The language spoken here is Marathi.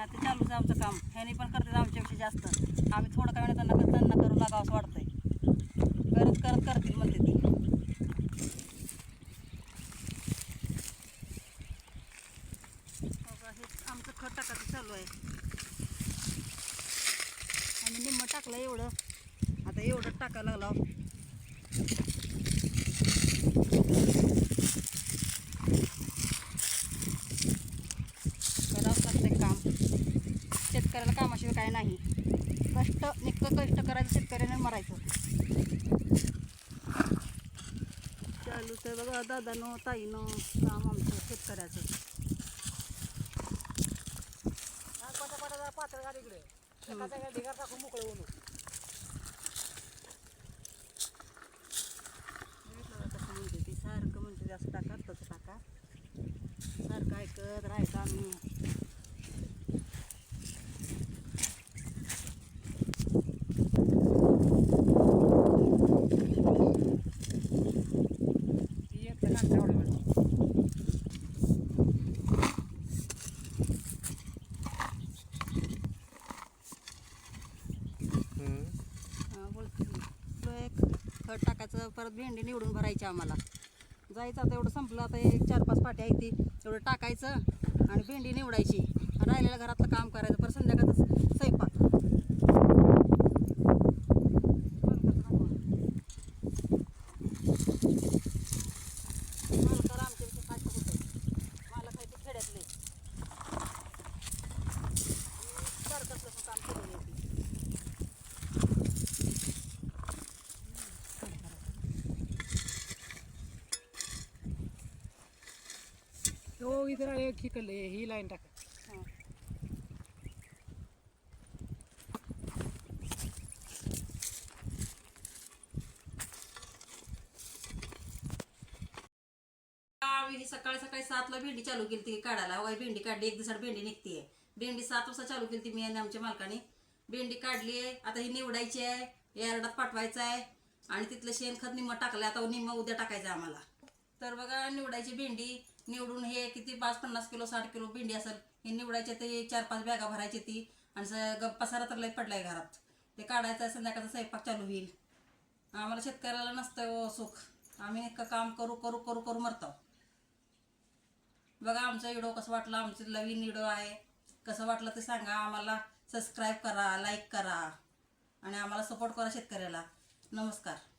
नाही ते चालूच आमचं काम. ह्यानी पण करतात आमच्यापेक्षा जास्त. आम्ही थोडं काय त्यांना त्यांना करू लागावं असं वाटतंय. करत करत करतील म्हणते ती. आमचं खत टाकायचं चालू आहे. आणि निम्म टाकलं एवढं. आता एवढं टाकायला लागलं. काय नाही. कष्ट निक्क कष्ट करायचं शेतकऱ्याने मरायचं. चालूच आहे बघा दादानं ताईनं काम आमचं शेतकऱ्याचं. पातळ गाडी इकडे एकाचा ढिगार टाकून मोकळे सारखं म्हणते ते असं टाका तसं टाका. सारखं ऐकत राहायचं आम्ही ती एक तर नाटक एवढं वेळ. हा, बोलते मी. तो एक खत टाकायचं परत भेंडी निवडून भरायची आम्हाला. जायचं आता एवढं संपलं आता एक चार पाच पाट्या आहे ती. एवढं टाकायचं आणि भेंडी निवडायची. राहिलेल्या घरातलं काम करायचं परत संध्याकाळचं स्वयंपाक मालकाला आमच्या इथे काय होतं मालक आहे ते खेड्यातले सारखं तसं काम केलेलं आहे ते. हो इधर एक ही लाईन टाका ही सकाळी सकाळी सातला भेंडी चालू केली ती काढायला. वाय भेंडी काढली एक दिवसात भेंडी निघते भेंडी सात वाजता चालू केली ती मी आणि आमच्या मालकाने. भेंडी काढली आहे आता ही निवडायची आहे यार्डात पाठवायचं आहे. आणि तिथलं शेणखत निम्म टाकलं आता निम्म उद्या टाकायचं आहे आम्हाला. तर बघा निवडायची भेंडी निवडून हे किती पाच पन्नास किलो साठ किलो भेंडी असेल हे निवडायचे ते चार पाच बॅगा भरायची ती आणि स- पसारा तर लय पडलाय घरात. ते काढायचं संध्याकाळचा स्वयंपाक चालू होईल. आम्हाला शेतकऱ्याला नसतं हो सुख. आम्ही इतकं काम करू करू करू करू मरतो. बघा आमचा व्हिडिओ कसं वाटलं आमचं नवीन व्हिडिओ आहे. कसं वाटलं ते सांगा. आम्हाला सबस्क्राईब करा लाईक करा. आणि आम्हाला सपोर्ट करा शेतकऱ्याला. नमस्कार.